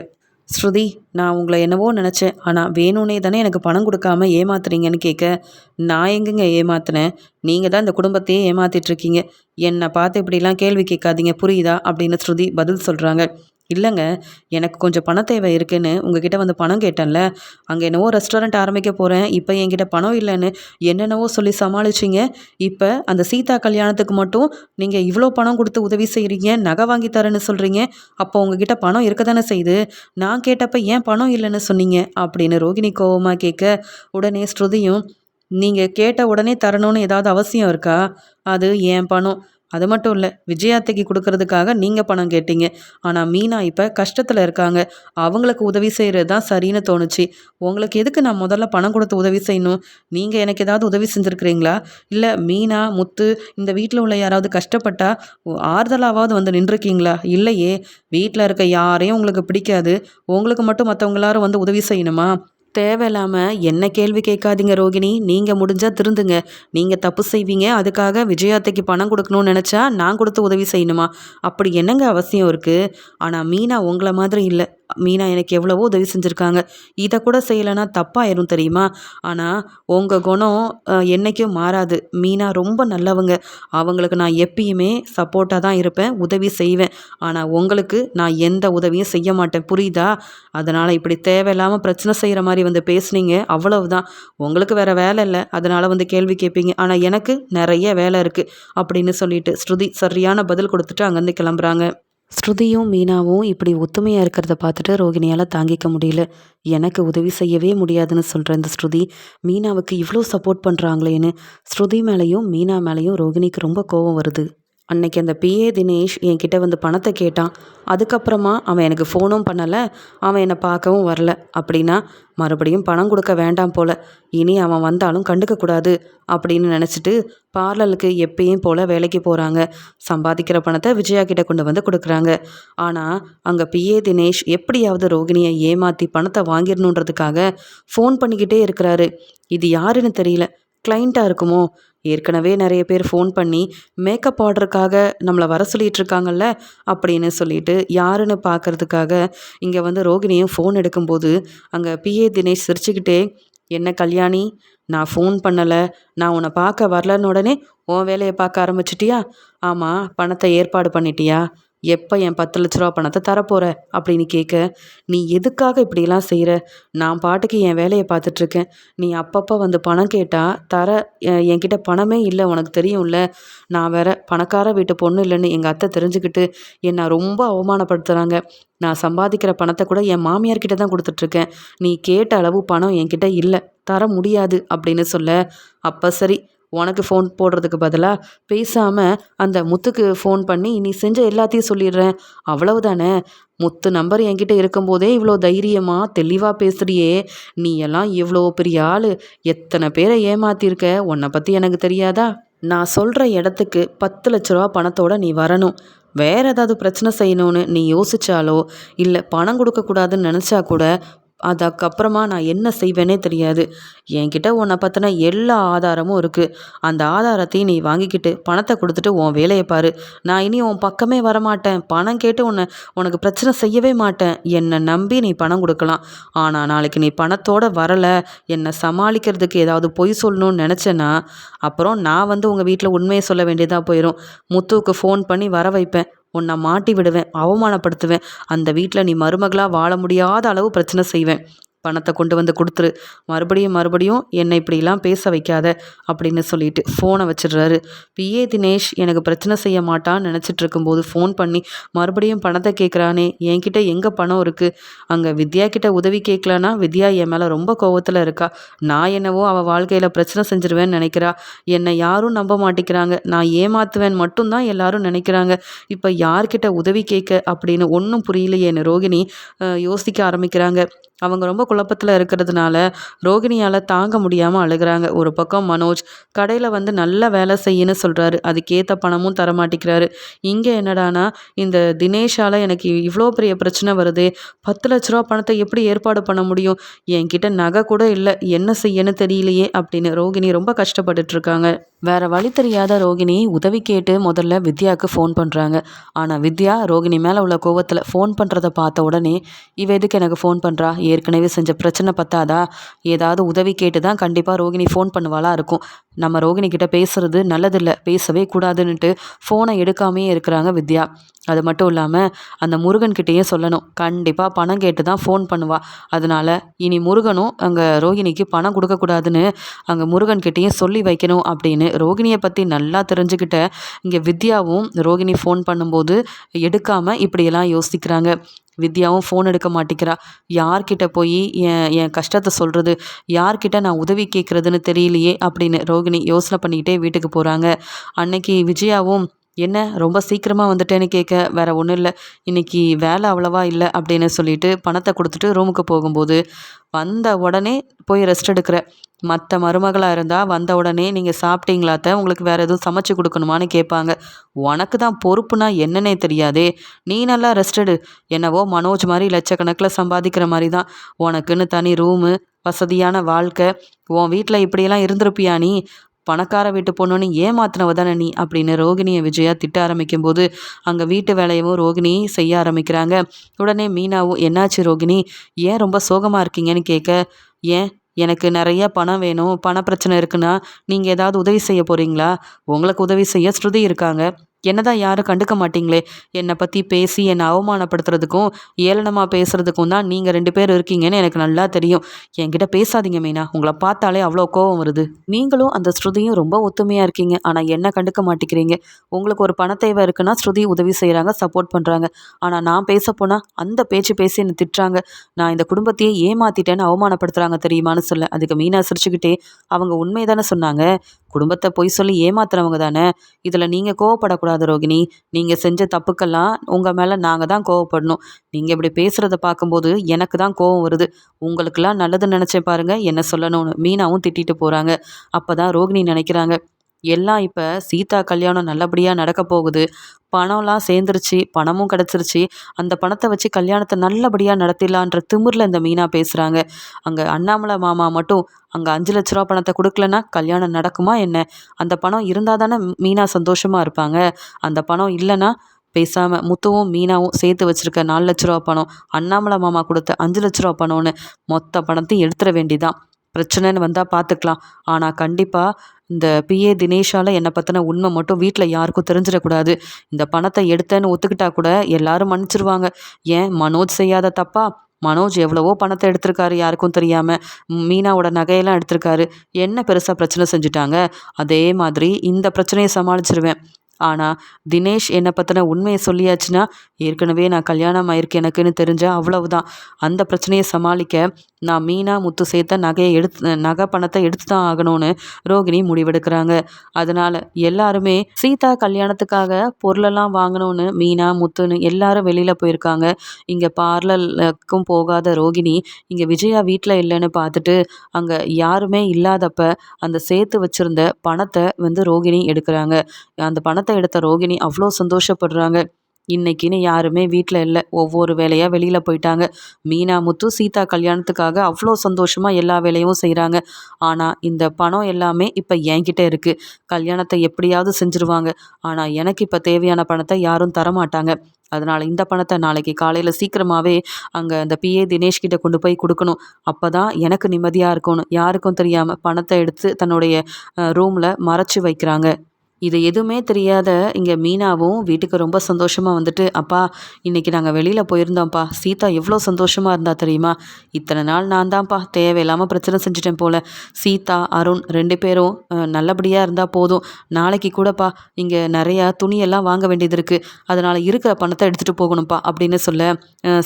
A: ஸ்ருதி நான் உங்களை என்னவோ நினச்சேன். ஆனால் வேணும்னே தானே எனக்கு பணம் கொடுக்காம ஏமாத்துறீங்கன்னு கேட்க நான் எங்கேங்க ஏமாத்தினேன்? நீங்கள் தான் இந்த குடும்பத்தையே ஏமாத்திட்டுருக்கீங்க என்னை பார்த்து இப்படிலாம் கேள்வி கேட்காதீங்க. புரியுதா? அப்படின்னு ஸ்ருதி பதில் சொல்கிறாங்க இல்லைங்க எனக்கு கொஞ்சம் பண தேவை இருக்குன்னு உங்ககிட்ட வந்து பணம் கேட்டேன்ல. அங்கே என்னவோ ரெஸ்டாரண்ட் ஆரம்பிக்க போகிறேன் இப்போ என்கிட்ட பணம் இல்லைன்னு என்னென்னவோ சொல்லி சமாளிச்சிங்க. இப்போ அந்த சீதா கல்யாணத்துக்கு மட்டும் நீங்கள் இவ்வளோ பணம் கொடுத்து உதவி செய்கிறீங்க நகை வாங்கி தரேன்னு சொல்கிறீங்க அப்போ உங்ககிட்ட பணம் இருக்க தானே செய்யுது. நான் கேட்டப்ப ஏன் பணம் இல்லைன்னு சொன்னீங்க? அப்படின்னு ரோகிணி கோவமாக கேட்க உடனே ஸ்ருதியும் நீங்கள் கேட்ட உடனே தரணும்னு ஏதாவது அவசியம் இருக்கா? அது ஏன் பணம்? அது மட்டும் இல்லை விஜயாத்தைக்கு கொடுக்கறதுக்காக நீங்கள் பணம் கேட்டீங்க. ஆனால் மீனா இப்போ கஷ்டத்தில் இருக்காங்க. அவங்களுக்கு உதவி செய்கிறது தான் சரின்னு தோணுச்சு. உங்களுக்கு எதுக்கு நான் முதல்ல பணம் கொடுத்து உதவி செய்யணும்? நீங்கள் எனக்கு ஏதாவது உதவி செஞ்சுருக்கிறீங்களா? இல்லை மீனா முத்து இந்த வீட்டில் உள்ள யாராவது கஷ்டப்பட்டா ஆறுதலாவது வந்து நின்றுருக்கீங்களா? இல்லையே. வீட்டில் இருக்க யாரையும் உங்களுக்கு பிடிக்காது. உங்களுக்கு மட்டும் மற்றவங்களாரும் வந்து உதவி செய்யணுமா? தேவையில்லாமல் என்ன கேள்வி கேட்காதீங்க ரோகிணி. நீங்கள் முடிஞ்சால் திருந்துங்க. நீங்கள் தப்பு செய்வீங்க. அதுக்காக விஜயாத்தைக்கு பணம் கொடுக்கணும்னு நினச்சா நான் கொடுத்து உதவி செய்யணுமா? அப்படி என்னங்க அவசியம் இருக்குது ஆனால் மீனா உங்களை மாதிரி இல்லை. மீனா எனக்கு எவ்வளவோ உதவி செஞ்சுருக்காங்க. இதை கூட செய்யலைன்னா தப்பாயிரும் தெரியுமா? ஆனால் உங்கள் குணம் என்றைக்கும் மாறாது. மீனா ரொம்ப நல்லவங்க. அவங்களுக்கு நான் எப்பயுமே சப்போர்ட்டாக தான் இருப்பேன் உதவி செய்வேன். ஆனால் உங்களுக்கு நான் எந்த உதவியும் செய்ய மாட்டேன். புரியுதா? அதனால் இப்படி தேவையில்லாமல் பிரச்சனை செய்கிற மாதிரி வந்து பேசுனீங்க அவ்வளவுதான். உங்களுக்கு வேறு வேலை இல்லை. அதனால் வந்து கேள்வி கேட்பீங்க ஆனால் எனக்கு நிறைய வேலை இருக்குது அப்படின்னு சொல்லிட்டு ஸ்ருதி சரியான பதில் கொடுத்துட்டு அங்கேருந்து கிளம்புறாங்க. ஸ்ருதியும் மீனாவும் இப்படி ஒத்துமையாக இருக்கிறத பார்த்துட்டு ரோகிணியால் தாங்கிக்க முடியல. எனக்கு உதவி செய்யவே முடியாதுன்னு சொல்கிற இந்த ஸ்ருதி மீனாவுக்கு இவ்வளோ சப்போர்ட் பண்ணுறாங்களேன்னு ஸ்ருதி மேலேயும் மீனா மேலேயும் ரோகிணிக்கு ரொம்ப கோபம் வருது. அன்னைக்கு அந்த பிஏ தினேஷ் என்கிட்ட வந்து பணத்தை கேட்டான். அதுக்கப்புறமா அவன் எனக்கு ஃபோனும் பண்ணலை. அவன் என்னை பார்க்கவும் வரல. அப்படின்னா மறுபடியும் பணம் கொடுக்க வேண்டாம் போல. இனி அவன் வந்தாலும் கண்டுக்கக்கூடாது அப்படின்னு நினச்சிட்டு பார்லருக்கு எப்பயும் போல் வேலைக்கு போகிறாங்க சம்பாதிக்கிற பணத்தை விஜயா கிட்ட கொண்டு வந்து கொடுக்குறாங்க. ஆனால் அங்கே பிஏ தினேஷ் எப்படியாவது ரோகிணியை ஏமாற்றி பணத்தை வாங்கிடணுன்றதுக்காக ஃபோன் பண்ணிக்கிட்டே இருக்கிறாரு. இது யாருன்னு தெரியல. கிளைண்ட்டாக இருக்குமோ? ஏற்கனவே நிறைய பேர் ஃபோன் பண்ணி மேக்கப் ஆர்டருக்காக நம்மளை வர சொல்லிட்டு இருக்காங்கல்ல அப்படின்னு சொல்லிட்டு யாருன்னு பார்க்கறதுக்காக இங்கே வந்து ரோகிணியும் ஃபோன் எடுக்கும்போது அங்கே பிஏ தினேஷ் சிரிச்சுக்கிட்டே என்ன கல்யாணி? நான் ஃபோன் பண்ணலை. நான் உன்னை பார்க்க வரலன்னு உடனே உன் வேலையை பார்க்க ஆரம்பிச்சிட்டியா? ஆமாம் பணத்தை ஏற்பாடு பண்ணிட்டியா? எப்போ என் பத்து லட்ச ரூபா பணத்தை தரப்போகிற அப்படின்னு கேட்க நீ எதுக்காக இப்படிலாம் செய்கிற நான் பாட்டுக்கு என் வேலையை பார்த்துட்ருக்கேன். நீ அப்பப்போ வந்து பணம் கேட்டால் தர என்கிட்ட பணமே இல்லை உனக்கு தெரியும்ல. நான் வேற பணக்கார வீட்டு பொண்ணு இல்லைன்னு எங்கள் அத்தை தெரிஞ்சுக்கிட்டு என்னை ரொம்ப அவமானப்படுத்துகிறாங்க நான் சம்பாதிக்கிற பணத்தை கூட என் மாமியார்கிட்ட தான் கொடுத்துட்ருக்கேன். நீ கேட்ட அளவு பணம் என்கிட்ட இல்லை. தர முடியாது அப்படின்னு சொல்ல அப்போ சரி உனக்கு ஃபோன் போடுறதுக்கு பதிலாக பேசாமல் அந்த முத்துக்கு ஃபோன் பண்ணி நீ செஞ்ச எல்லாத்தையும் சொல்லிடுறேன். அவ்வளவுதானே? முத்து நம்பர் என்கிட்ட இருக்கும்போதே இவ்வளோ தைரியமாக தெளிவாக பேசுகிறியே நீ எல்லாம் இவ்வளோ பெரிய ஆள். எத்தனை பேரை ஏமாத்திருக்க? உன்னை பற்றி எனக்கு தெரியாதா? நான் சொல்கிற இடத்துக்கு பத்து லட்ச ரூபா பணத்தோட நீ வரணும். வேறு ஏதாவது பிரச்சனை செய்யணும்னு நீ யோசிச்சாலோ இல்லை பணம் கொடுக்கக்கூடாதுன்னு நினச்சா கூட அதுக்கப்புறமா நான் என்ன செய்வேனே தெரியாது. என்கிட்ட உன்னை பற்றின எல்லா ஆதாரமும் இருக்குது அந்த ஆதாரத்தையும் நீ வாங்கிக்கிட்டு பணத்தை கொடுத்துட்டு உன் வேலையை பாரு. நான் இனி உன் பக்கமே வரமாட்டேன். பணம் கேட்டு உன்னை உனக்கு பிரச்சனை செய்யவே மாட்டேன். என்னை நம்பி நீ பணம் கொடுக்கலாம். ஆனால் நாளைக்கு நீ பணத்தோடு வரலை. என்னை சமாளிக்கிறதுக்கு ஏதாவது பொய் சொல்லணும்னு நினச்சேன்னா அப்புறம் நான் வந்து உங்கள் வீட்டில் உண்மையை சொல்ல வேண்டியதாக போயிடும் முத்துவுக்கு ஃபோன் பண்ணி வர வைப்பேன். உன்னை மாட்டி விடுவேன் அவமானப்படுத்துவேன். அந்த வீட்டில் நீ மருமகளாக வாழ முடியாத அளவு பிரச்சனை செய்வேன். பணத்தை கொண்டு வந்து கொடுத்துரு. மறுபடியும் மறுபடியும் என்னை இப்படிலாம் பேச வைக்காத அப்படின்னு சொல்லிட்டு ஃபோனை வச்சிடுறாரு. பிஏ தினேஷ் எனக்கு பிரச்சனை செய்ய மாட்டான்னு நினச்சிட்டு இருக்கும்போது ஃபோன் பண்ணி மறுபடியும் பணத்தை கேட்குறானே என்கிட்ட எங்கே பணம் இருக்குது அங்கே வித்யா கிட்ட உதவி கேட்கலன்னா வித்யா என் மேலே ரொம்ப கோவத்தில் இருக்கா? நான் என்னவோ அவள் வாழ்க்கையில் பிரச்சனை செஞ்சிருவேன்னு நினைக்கிறா. என்னை யாரும் நம்ப மாட்டேங்கிறாங்க நான் ஏமாத்துவேன் மட்டும்தான் எல்லாரும் நினைக்கிறாங்க. இப்போ யார்கிட்ட உதவி கேட்க அப்படின்னு ஒன்றும் புரியலையே ரோகிணி யோசிக்க ஆரம்பிக்கிறாங்க. அவங்க ரொம்ப குழப்பத்தில் இருக்கிறதுனால ரோகிணியால் தாங்க முடியாமல் அழுகிறாங்க. ஒரு பக்கம் மனோஜ் கடையில் வந்து நல்ல வேலை செய்யன்னு சொல்கிறாரு அதுக்கேற்ற பணமும் தரமாட்டேங்கிறாரு இங்கே என்னடானா இந்த தினேஷால் எனக்கு இவ்வளோ பெரிய பிரச்சனை வருது. பத்து லட்ச ரூபா பணத்தை எப்படி ஏற்பாடு பண்ண முடியும்? என்கிட்ட நகை கூட இல்லை. என்ன செய்யன்னு தெரியலையே அப்படின்னு ரோகிணி ரொம்ப கஷ்டப்பட்டுட்டு இருக்காங்க. வேற வழி தெரியாத ரோகிணி உதவி கேட்டு முதல்ல வித்யாவுக்கு ஃபோன் பண்ணுறாங்க ஆனால் வித்யா ரோகிணி மேலே உள்ள கோவத்தில் ஃபோன் பண்ணுறத பார்த்த உடனே இவ எதுக்கு எனக்கு ஃபோன் பண்ணுறா ஏற்கனவே செஞ்ச பிரச்சனை பத்தாதா? ஏதாவது உதவி கேட்டு தான் கண்டிப்பாக ரோகிணி ஃபோன் பண்ணுவாளாக இருக்கும். நம்ம ரோகிணி கிட்ட பேசுறது நல்லதில்லை பேசவே கூடாதுன்னுட்டு ஃபோனை எடுக்காமே இருக்கிறாங்க வித்யா. அது மட்டும் இல்லாமல் அந்த முருகன்கிட்டேயே சொல்லணும். கண்டிப்பாக பணம் கேட்டு தான் ஃபோன் பண்ணுவாள் அதனால் இனி முருகனும் அங்கே ரோகிணிக்கு பணம் கொடுக்கக்கூடாதுன்னு அங்கே முருகன்கிட்டேயும் சொல்லி வைக்கணும் அப்படின்னு ரோகிணியை பற்றி நல்லா தெரிஞ்சுக்கிட்ட இங்கே வித்யாவும் ரோகிணி ஃபோன் பண்ணும்போது எடுக்காமல் இப்படியெல்லாம் யோசிக்கிறாங்க. வித்யாவும் ஃபோன் எடுக்க மாட்டேங்கிறா. யார்கிட்ட போய் என் என் கஷ்டத்தை சொல்கிறது யார்கிட்ட நான் உதவி கேட்குறதுன்னு தெரியலையே அப்படின்னு ரோகிணி யோசனை பண்ணிக்கிட்டே வீட்டுக்கு போகிறாங்க அன்னைக்கு விஜயாவும் என்ன ரொம்ப சீக்கிரமாக வந்துட்டேன்னு கேட்க வேறு ஒன்றும் இல்லை. இன்றைக்கி வேலை அவ்வளவா இல்லை அப்படின்னு சொல்லிட்டு பணத்தை கொடுத்துட்டு ரூமுக்கு போகும்போது வந்த உடனே போய் ரெஸ்ட் எடுக்கிற மற்ற மருமகளாக இருந்தால் வந்த உடனே நீங்கள் சாப்பிட்டீங்களாத்த உங்களுக்கு வேறு எதுவும் சமைச்சு கொடுக்கணுமான்னு கேட்பாங்க. உனக்கு தான் பொறுப்புனா என்னன்னே தெரியாதே. நீ நல்லா ரெஸ்ட் எடு. என்னவோ மனோஜ் மாதிரி லட்சக்கணக்கில் சம்பாதிக்கிற மாதிரி தான். உனக்குன்னு தனி ரூமு வசதியான வாழ்க்கை. உன் வீட்டில் இப்படியெல்லாம் இருந்திருப்பியா நீ? பணக்கார வீட்டு பொண்ணுன்னு ஏமாத்தினவ தானே நீ? அப்படின்னு ரோகிணியை விஜயா திட்ட ஆரம்பிக்கும் போது அங்கே வீட்டு வேலையவும் ரோகிணி செய்ய ஆரம்பிக்கிறாங்க. உடனே மீனாவும் என்னாச்சு ரோகிணி? ஏன் ரொம்ப சோகமாக இருக்கீங்கன்னு கேட்க ஏன்? எனக்கு நிறைய பணம் வேணும் பண பிரச்சனை இருக்குன்னா நீங்கள் ஏதாவது உதவி செய்ய போகிறீங்களா உங்களுக்கு உதவி செய்ய ஸ்ருதி இருக்காங்க. என்னதான் யாரும் கண்டுக்க மாட்டீங்களே? என்னை பற்றி பேசி என்னை அவமானப்படுத்துறதுக்கும் ஏளனமாக பேசுகிறதுக்கும் தான் நீங்கள் ரெண்டு பேர் இருக்கீங்கன்னு எனக்கு நல்லா தெரியும். என்கிட்ட பேசாதீங்க மீனா. உங்களை பார்த்தாலே அவ்வளோ கோவம் வருது. நீங்களும் அந்த ஸ்ருதியும் ரொம்ப ஒத்துமையாக இருக்கீங்க. ஆனால் என்ன கண்டுக்க மாட்டேங்கிறீங்க? உங்களுக்கு ஒரு பண தேவை இருக்குன்னா ஸ்ருதி உதவி செய்கிறாங்க சப்போர்ட் பண்ணுறாங்க ஆனால் நான் பேச போனால் அந்த பேச்சு பேசி என்னை திட்டுறாங்க. நான் இந்த குடும்பத்தையே ஏமாத்திட்டேன்னு அவமானப்படுத்துகிறாங்க தெரியுமான்னு சொல்ல. அதுக்கு மீனா சிரிச்சுக்கிட்டே அவங்க உண்மை தானே சொன்னாங்க? குடும்பத்தை பொய் சொல்லி ஏமாத்துறவங்க தானே? இதில் நீங்கள் கோவப்படக்கூடாது ரோகிணி. நீங்கள் செஞ்ச தப்புக்கெல்லாம் உங்கள் மேலே நாங்கள் தான் கோவப்படணும். நீங்கள் இப்படி பேசுகிறத பார்க்கும்போது எனக்கு தான் கோவம் வருது. உங்களுக்கெல்லாம் நல்லது நினச்சேன் பாருங்கள் என்ன சொல்லணும்னு மீனாவும் திட்டிட்டு போகிறாங்க அப்போ தான் ரோகிணி நினைக்கிறாங்க எல்லாம் இப்போ சீதா கல்யாணம் நல்லபடியாக நடக்க போகுது. பணம்லாம் சேர்ந்துருச்சு பணமும் கிடச்சிருச்சு. அந்த பணத்தை வச்சு கல்யாணத்தை நல்லபடியாக நடத்திடலான்ற திமிரில் இந்த மீனா பேசுகிறாங்க அங்கே அண்ணாமலை மாமா மட்டும் அங்கே அஞ்சு லட்ச ரூபா பணத்தை கொடுக்கலன்னா கல்யாணம் நடக்குமா என்ன? அந்த பணம் இருந்தால் தானே மீனா சந்தோஷமாக இருப்பாங்க. அந்த பணம் இல்லைன்னா பேசாமல் முத்துவும் மீனாவும் சேர்த்து வச்சுருக்க நாலு லட்ச ரூபா பணம் அண்ணாமலை மாமா கொடுத்த அஞ்சு லட்ச ரூபா பணம்னு மொத்த பணத்தையும் எடுத்துட வேண்டிதான். பிரச்சனைன்னு வந்தால் பார்த்துக்கலாம் ஆனால் கண்டிப்பாக இந்த பிஏ தினேஷால் என்னை பற்றின உண்மை மட்டும் வீட்டில் யாருக்கும் தெரிஞ்சிடக்கூடாது. இந்த பணத்தை எடுத்தேன்னு ஒத்துக்கிட்டா கூட எல்லாரும் மன்னிச்சிருவாங்க. ஏன்? மனோஜ் செய்யாத தப்பா? மனோஜ் எவ்வளவோ பணத்தை எடுத்திருக்காரு யாருக்கும் தெரியாமல் மீனாவோட நகையெல்லாம் எடுத்திருக்காரு. என்ன பெருசாக பிரச்சனை செஞ்சுட்டாங்க? அதே மாதிரி இந்த பிரச்சனையை சமாளிச்சிருவேன். ஆனால் தினேஷ் என்னை பற்றின உண்மையை சொல்லியாச்சுன்னா ஏற்கனவே நான் கல்யாணம் ஆயிருக்கு எனக்குன்னு தெரிஞ்சால் அவ்வளவுதான். அந்த பிரச்சனையை சமாளிக்க நான் மீனா முத்து சேர்த்த நகையை எடுத்து நகை பணத்தை எடுத்து தான் ஆகணும்னு ரோகிணி முடிவெடுக்கிறாங்க. அதனால் எல்லாருமே சீதா கல்யாணத்துக்காக பொருளெல்லாம் வாங்கணும்னு மீனா முத்துன்னு எல்லாரும் வெளியில் போயிருக்காங்க. இங்கே பார்லருக்கும் போகாத ரோகிணி இங்கே விஜயா வீட்டில் இல்லைன்னு பார்த்துட்டு அங்கே யாருமே இல்லாதப்ப அந்த சேர்த்து வச்சுருந்த பணத்தை வந்து ரோகிணி எடுக்கிறாங்க. அந்த பணத்தை எடுத்த ரோகிணி அவ்வளோ சந்தோஷப்படுறாங்க. இன்னைக்குன்னு யாருமே வீட்டில் இல்லை. ஒவ்வொரு வேலையாக வெளியில் போயிட்டாங்க. மீனா முத்து சீதா கல்யாணத்துக்காக அவ்வளோ சந்தோஷமாக எல்லா வேலையும் செய்கிறாங்க ஆனால் இந்த பணம் எல்லாமே இப்போ என்கிட்ட இருக்குது கல்யாணத்தை எப்படியாவது செஞ்சுருவாங்க. ஆனால் எனக்கு இப்போ தேவையான பணத்தை யாரும் தரமாட்டாங்க. அதனால் இந்த பணத்தை நாளைக்கு காலையில் சீக்கிரமாகவே அங்கே அந்த பிஏ தினேஷ் கிட்ட கொண்டு போய் கொடுக்கணும். அப்போ தான் எனக்கு நிம்மதியாக இருக்கணும் யாருக்கும் தெரியாமல் பணத்தை எடுத்து தன்னுடைய ரூமில் மறைச்சி வைக்கிறாங்க. இது எதுவுமே தெரியாத இங்கே மீனாவும் வீட்டுக்கு ரொம்ப சந்தோஷமாக வந்துட்டு அப்பா இன்றைக்கி நாங்கள் வெளியில் போயிருந்தோம்ப்பா. சீதா எவ்வளோ சந்தோஷமாக இருந்தா தெரியுமா? இத்தனை நாள் நான் தான்ப்பா தேவையில்லாமல் பிரச்சனை செஞ்சுட்டேன் போல். சீதா அருண் ரெண்டு பேரும் நல்லபடியாக இருந்தால் போதும். நாளைக்கு கூடப்பா. இங்கே நிறையா துணியெல்லாம் வாங்க வேண்டியது இருக்குது அதனால் இருக்கிற பணத்தை எடுத்துகிட்டு போகணும்ப்பா. அப்படின்னு சொல்ல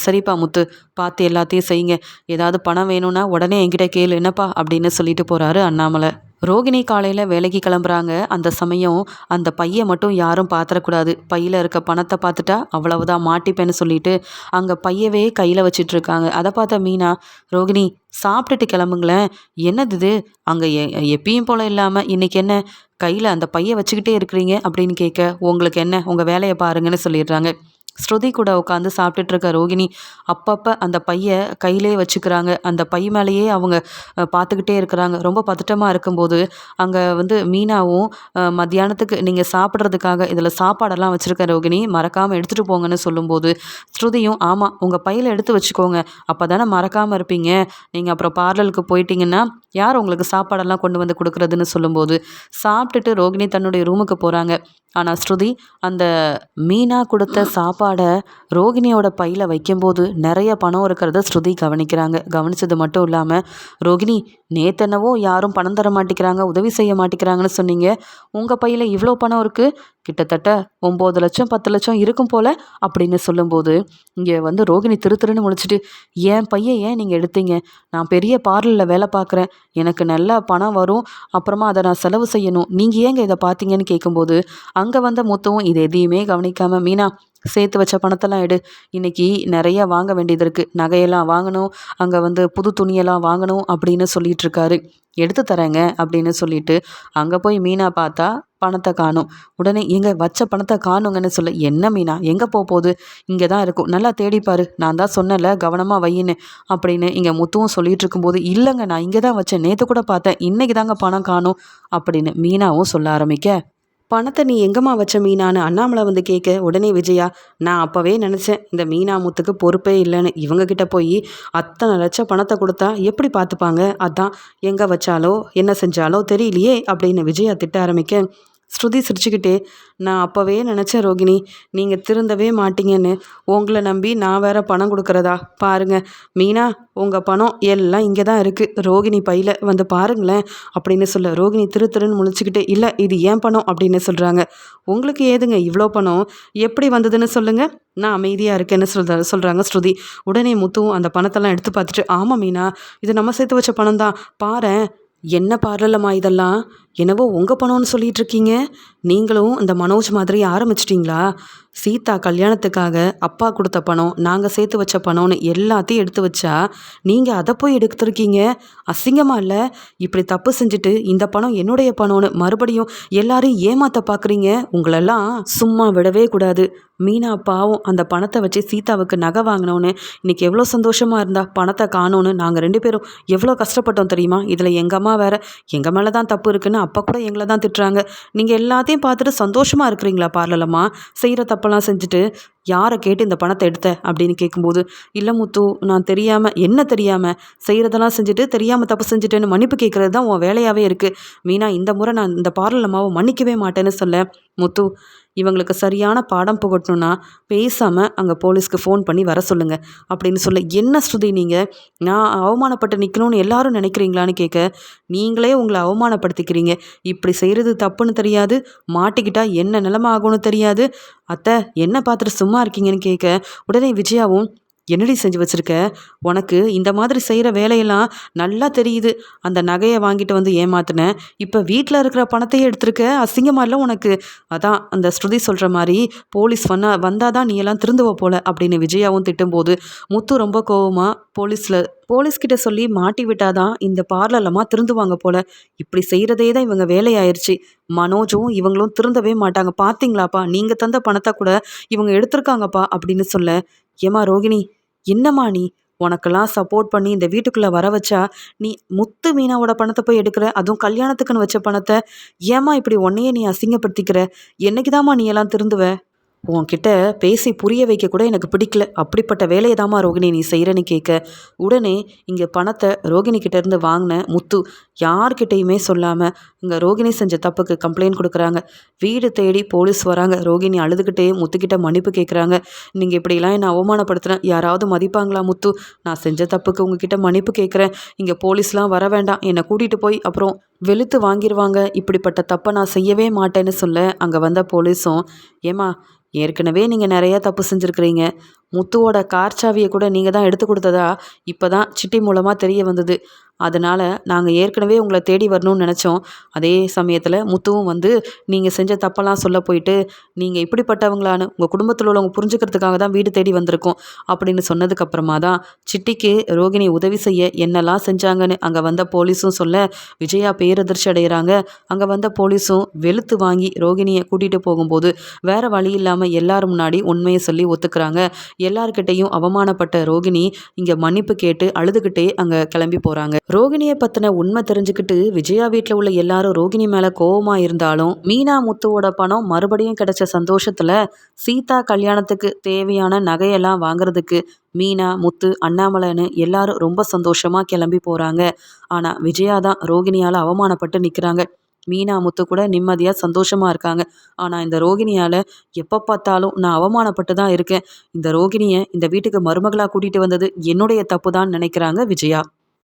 A: சரிப்பா முத்து. பார்த்து எல்லாத்தையும் செய்யுங்க. ஏதாவது பணம் வேணும்னா உடனே என்கிட்ட கேளு. என்னப்பா? அப்படின்னு சொல்லிட்டு போகிறாரு அண்ணாமலை. ரோகிணி காலையில் வேலைக்கு கிளம்புறாங்க. அந்த சமயம் அந்த பையை மட்டும் யாரும் பார்த்துடக்கூடாது பையில் இருக்க பணத்தை பார்த்துட்டா அவ்வளவுதான் மாட்டிப்பேன்னு சொல்லிட்டு அங்கே பையவே கையில் வச்சிட்ருக்காங்க. அதை பார்த்த மீனா ரோகிணி சாப்பிட்டுட்டு கிளம்புங்களேன். என்னது இது? அங்கே எ எப்பயும் போல் இல்லாமல் இன்றைக்கி என்ன? கையில் அந்த பையை வச்சுக்கிட்டே இருக்கிறீங்க? அப்படின்னு கேட்க உங்களுக்கு என்ன? உங்கள் வேலையை பாருங்கன்னு சொல்லிடுறாங்க. ஸ்ருதி கூட உட்காந்து சாப்பிட்டுட்ருக்க ரோகிணி அப்பப்போ அந்த பையை கையிலே வச்சுக்கிறாங்க. அந்த பை மேலேயே அவங்க பார்த்துக்கிட்டே இருக்கிறாங்க. ரொம்ப பதட்டமாக இருக்கும்போது அங்கே வந்து மீனாவும் மத்தியானத்துக்கு நீங்கள் சாப்பிட்றதுக்காக இதில் சாப்பாடெல்லாம் வச்சுருக்க ரோகிணி மறக்காமல் எடுத்துகிட்டு போங்கன்னு சொல்லும்போது ஸ்ருதியும் ஆமாம் உங்கள் பையில் எடுத்து வச்சுக்கோங்க. அப்போ தானே மறக்காமல் இருப்பீங்க. நீங்கள் அப்புறம் பார்லருக்கு போயிட்டீங்கன்னா யார் உங்களுக்கு சாப்பாடெல்லாம் கொண்டு வந்து கொடுக்குறதுன்னு சொல்லும்போது சாப்பிட்டுட்டு ரோகிணி தன்னுடைய ரூமுக்கு போகிறாங்க ஆனால் ஸ்ருதி அந்த மீனா கொடுத்த சாப்பாடு ரோகிணியோட பையில் வைக்கும்போது நிறைய பணம் இருக்கிறத ஸ்ருதி கவனிக்கிறாங்க. கவனித்தது மட்டும் இல்லாமல் ரோகிணி நேத்தென்னவோ யாரும் பணம் தர மாட்டேங்கிறாங்க உதவி செய்ய மாட்டேங்கிறாங்கன்னு சொன்னீங்க. உங்கள் பையில் இவ்வளோ பணம் இருக்குது கிட்டத்தட்ட ஒம்பது லட்சம் பத்து லட்சம் இருக்கும் போல் அப்படின்னு சொல்லும்போது இங்கே வந்து ரோகிணி திரு திருன்னு முடிச்சுட்டு என் பையன் ஏன் நீங்கள் எடுத்தீங்க? நான் பெரிய பார்லரில் வேலை பார்க்குறேன் எனக்கு நல்ல பணம் வரும். அப்புறமா அதை நான் செலவு செய்யணும். நீங்கள் ஏங்க இதை பார்த்தீங்கன்னு கேட்கும்போது அங்கே வந்த முத்தவும் இது எதையுமே கவனிக்காமல் மீனா சேர்த்து வச்ச பணத்தெல்லாம் எடு. இன்றைக்கி நிறைய வாங்க வேண்டியது இருக்குது நகையெல்லாம் வாங்கணும். அங்கே வந்து புது துணியெல்லாம் வாங்கணும் அப்படின்னு சொல்லிகிட்ருக்காரு எடுத்து தரேங்க அப்படின்னு சொல்லிட்டு அங்கே போய் மீனா பார்த்தா பணத்தை காணும். உடனே எங்கே வச்ச பணத்தை காணுங்கன்னு சொல்ல. என்ன மீனா? எங்கே போக போகுது? இங்கே தான் இருக்கும். நல்லா தேடிப்பாரு நான் தான் சொன்னல கவனமாக வையின்னு அப்படின்னு இங்கே முத்துவும் சொல்லிட்டு இருக்கும்போது இல்லைங்க நான் இங்கே தான் வச்சேன். நேற்று கூட பார்த்தேன். இன்றைக்கி தாங்க பணம் காணும் அப்படின்னு மீனாவும் சொல்ல ஆரம்பிக்க. பணத்தை நீ எங்கம்மா வச்ச மீனான்னு அண்ணாமலை வந்து கேட்க உடனே விஜயா நான் அப்போவே நினச்சேன் இந்த மீனா முத்துக்கு பொறுப்பே இல்லைன்னு. இவங்கக்கிட்ட போய் அத்தனை லட்சம் பணத்தை கொடுத்தா எப்படி பார்த்துப்பாங்க? அதான் எங்கே வச்சாலோ என்ன செஞ்சாலோ தெரியலையே அப்படின்னு விஜயா திட்ட ஆரம்பிக்க ஸ்ருதி சிரிச்சுக்கிட்டே நான் அப்போவே நினச்சேன் ரோகிணி நீங்கள் திருந்தவே மாட்டீங்கன்னு. உங்களை நம்பி நான் வேற பணம் கொடுக்குறதா? பாருங்கள் மீனா உங்கள் பணம் எல்லாம் இங்கே தான் இருக்குது ரோகிணி பையில் வந்து பாருங்களேன் அப்படின்னு சொல்ல ரோகிணி திரு திருன்னு முழிச்சுக்கிட்டு இல்லை இது ஏன் பணம்? அப்படின்னு சொல்கிறாங்க உங்களுக்கு ஏதுங்க இவ்வளோ பணம்? எப்படி வந்ததுன்னு சொல்லுங்கள் நான் அமைதியாக இருக்கேன்னு சொல்ற சொல்கிறாங்க ஸ்ருதி. உடனே முத்துவும் அந்த பணத்தெல்லாம் எடுத்து பார்த்துட்டு ஆமாம் மீனா இது நம்ம சேர்த்து வச்ச பணம் தான் பாரு என்ன பார்லலம்மா இதெல்லாம்? என்னவோ உங்கள் பணம்னு சொல்லிட்டு இருக்கீங்க. நீங்களும் இந்த மனோஜ் மாதிரி ஆரம்பிச்சிட்டிங்களா? சீதா கல்யாணத்துக்காக அப்பா கொடுத்த பணம் நாங்கள் சேர்த்து வச்ச பணம்னு எல்லாத்தையும் எடுத்து வச்சா நீங்கள் அதை போய் எடுத்துருக்கீங்க? அசிங்கமாக இல்லை? இப்படி தப்பு செஞ்சுட்டு இந்த பணம் என்னுடைய பணம்னு மறுபடியும் எல்லாரையும் ஏமாத்த பார்க்குறீங்க உங்களெல்லாம் சும்மா விடவே கூடாது. மீனா பாவம் அந்த பணத்தை வச்சு சீதாவுக்கு நகை வாங்கினோன்னு இன்னைக்கு எவ்வளோ சந்தோஷமாக இருந்தா பணத்தை காணோன்னு நாங்கள் ரெண்டு பேரும் எவ்வளோ கஷ்டப்பட்டோம் தெரியுமா? இதில் எங்கள் அம்மா வேற எங்கள் மேலே தான் தப்பு இருக்குன்னு அப்போ கூட எங்களை தான் திட்டுறாங்க. நீங்கள் எல்லாத்தையும் பார்த்துட்டு சந்தோஷமாக இருக்கிறீங்களா பார்லலம்மா? செய்கிற தப்பு தப்பெல்லாம் செஞ்சுட்டு யாரை கேட்டு இந்த பணத்தை எடுத்த? அப்படின்னு கேட்கும்போது இல்லை முத்து நான் தெரியாமல் என்ன தெரியாமல் செய்கிறதெல்லாம் செஞ்சுட்டு தெரியாமல் தப்பு செஞ்சுட்டேன்னு மன்னிப்பு கேட்குறது தான் உன் வேலையாகவே இருக்குது மீனா இந்த முறை நான் இந்த பார்லலம்மாவை மன்னிக்கவே மாட்டேன்னு சொல்ல முத்து இவங்களுக்கு சரியான பாடம் புகட்டணும்னா பேசாமல் அங்கே போலீஸ்க்கு ஃபோன் பண்ணி வர சொல்லுங்கள் அப்படின்னு சொல்ல என்ன ஸ்ருதி நீங்கள் நான் அவமானப்பட்டு நிற்கணும்னு எல்லாரும் நினைக்கிறீங்களான்னு கேட்க நீங்களே உங்களை அவமானப்படுத்திக்கிறீங்க. இப்படி செய்கிறது தப்புன்னு தெரியாது. மாட்டிக்கிட்டா என்ன நிலமாகும்னு தெரியாது. அத்தை என்ன பார்த்துட்டு சும்மா இருக்கீங்கன்னு கேட்க உடனே விஜயாவும் என்னடி செஞ்சு வச்சுருக்க? உனக்கு இந்த மாதிரி செய்கிற வேலையெல்லாம் நல்லா தெரியுது. அந்த நகையை வாங்கிட்டு வந்து ஏமாத்தினேன் இப்போ வீட்டில் இருக்கிற பணத்தையே எடுத்திருக்க? அசிங்கமாக இல்லை உனக்கு? அதான் அந்த ஸ்ருதி சொல்கிற மாதிரி போலீஸ் வந்தா வந்தால் தான் நீ எல்லாம் திருந்துவ போல அப்படின்னு விஜயாவும் திட்டும்போது முத்து ரொம்ப கோவமாக போலீஸில் போலீஸ்கிட்ட சொல்லி மாட்டி விட்டாதான் இந்த பார்லர்லமா திருந்துவாங்க போல. இப்படி செய்கிறதே தான் இவங்க வேலையாயிருச்சு. மனோஜும் இவங்களும் திருந்தவே மாட்டாங்க. பார்த்தீங்களாப்பா நீங்கள் தந்த பணத்தை கூட இவங்க எடுத்திருக்காங்கப்பா அப்படின்னு சொல்ல. ஏமா ரோகிணி என்னம்மா நீ? உனக்கெல்லாம் சப்போர்ட் பண்ணி இந்த வீட்டுக்குள்ளே வர வச்சா நீ முத்து மீனாவோட பணத்தை போய் எடுக்கிற? அதுவும் கல்யாணத்துக்குன்னு வச்ச பணத்தை. ஏம்மா இப்படி உன்னையே நீ அசிங்கப்படுத்திக்கிற? என்னைக்குதாம்மா நீ எல்லாம் திருந்துவ? உன்கிட்ட பேசி புரிய வைக்க கூட எனக்கு பிடிக்கல. அப்படிப்பட்ட வேலையை தாம்மா ரோகிணி நீ செய்கிறேன்னு கேட்க. உடனே இங்கே பணத்தை ரோகிணி கிட்டேருந்து வாங்கின முத்து யார்கிட்டையுமே சொல்லாமல் இங்கே ரோகிணி செஞ்ச தப்புக்கு கம்ப்ளைண்ட் கொடுக்குறாங்க. வீடு தேடி போலீஸ் வராங்க. ரோகிணி அழுதுகிட்டே முத்துக்கிட்ட மன்னிப்பு கேட்குறாங்க. நீங்கள் இப்படிலாம் என்னை அவமானப்படுத்துகிறேன் யாராவது மதிப்பாங்களா முத்து? நான் செஞ்ச தப்புக்கு உங்ககிட்ட மன்னிப்பு கேட்குறேன். இங்கே போலீஸ்லாம் வர வேண்டாம். என்னை கூட்டிகிட்டு போய் அப்புறம் வெளுத்து வாங்கிடுவாங்க இப்படிப்பட்ட தப்பை நான் செய்யவே மாட்டேன்னு சொல்ல அங்கே வந்த போலீஸும் ஏமா ஏற்கனவே நீங்கள் நிறையா தப்பு செஞ்சுருக்கிறீங்க. முத்துவோட கார் சாவியை கூட நீங்கள் தான் எடுத்து கொடுத்ததா? இப்போ தான் சிட்டி மூலமாக தெரிய வந்தது. அதனால் நாங்கள் ஏற்கனவே உங்களை தேடி வரணும்னு நினச்சோம். அதே சமயத்தில் முத்துவும் வந்து நீங்கள் செஞ்ச தப்பெல்லாம் சொல்ல போயிட்டு நீங்கள் இப்படிப்பட்டவங்களான்னு உங்கள் குடும்பத்தில் உள்ளவங்க புரிஞ்சுக்கிறதுக்காக தான் வீடு தேடி வந்திருக்கோம். அப்படின்னு சொன்னதுக்கப்புறமா தான் சிட்டிக்கு ரோகிணி உதவி செய்ய என்னெல்லாம் செஞ்சாங்கன்னு அங்கே வந்த போலீஸும் சொல்ல விஜயா பேரதிர்ச்சி அடைகிறாங்க அங்கே வந்த போலீஸும் வெளுத்து வாங்கி ரோகிணியை கூட்டிகிட்டு போகும்போது வேறு வழி இல்லாமல் எல்லாரும் முன்னாடி உண்மையை சொல்லி ஒத்துக்கிறாங்க. எல்லார்கிட்டையும் அவமானப்பட்ட ரோகிணி இங்கே மன்னிப்பு கேட்டு அழுதுகிட்டே அங்கே கிளம்பி போகிறாங்க ரோகிணியை பற்றின உண்மை தெரிஞ்சுக்கிட்டு விஜயா வீட்டில் உள்ள எல்லாரும் ரோகிணி மேலே கோவமாக இருந்தாலும் மீனா முத்துவோட பணம் மறுபடியும் கிடைச்ச சந்தோஷத்தில் சீதா கல்யாணத்துக்கு தேவையான நகையெல்லாம் வாங்குறதுக்கு மீனா முத்து அண்ணாமலைன்னு எல்லாரும் ரொம்ப சந்தோஷமாக கிளம்பி போகிறாங்க ஆனால் விஜயா தான் ரோகிணியால் அவமானப்பட்டு நிற்கிறாங்க மீனா முத்து கூட நிம்மதியாக சந்தோஷமாக இருக்காங்க. ஆனால் இந்த ரோகிணியால் எப்போ பார்த்தாலும் நான் அவமானப்பட்டு தான் இருக்கேன். இந்த ரோகிணியை இந்த வீட்டுக்கு மருமகளாக கூட்டிகிட்டு வந்தது என்னுடைய தப்பு தான் நினைக்கிறாங்க விஜயா.